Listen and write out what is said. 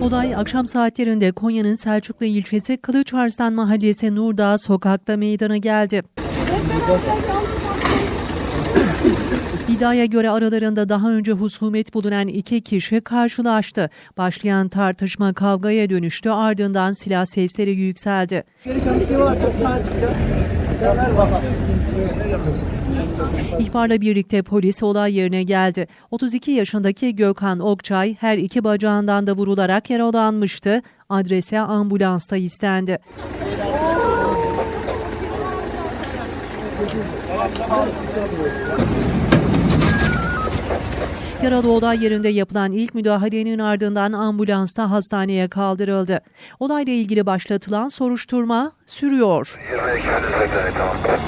Olay akşam saatlerinde Konya'nın Selçuklu ilçesi Kılıçarslan Mahallesi Nurdağ sokakta meydana geldi. İddiaya göre aralarında daha önce husumet bulunan iki kişi karşılaştı. Başlayan tartışma kavgaya dönüştü ardından silah sesleri yükseldi. İhbarla birlikte polis olay yerine geldi. 32 yaşındaki Gökhan Okçay her iki bacağından da vurularak yaralanmıştı. Adrese ambulansta istendi. Yaralı olay yerinde yapılan ilk müdahalenin ardından ambulansta hastaneye kaldırıldı. Olayla ilgili başlatılan soruşturma sürüyor. 22 önünüze göre tamam.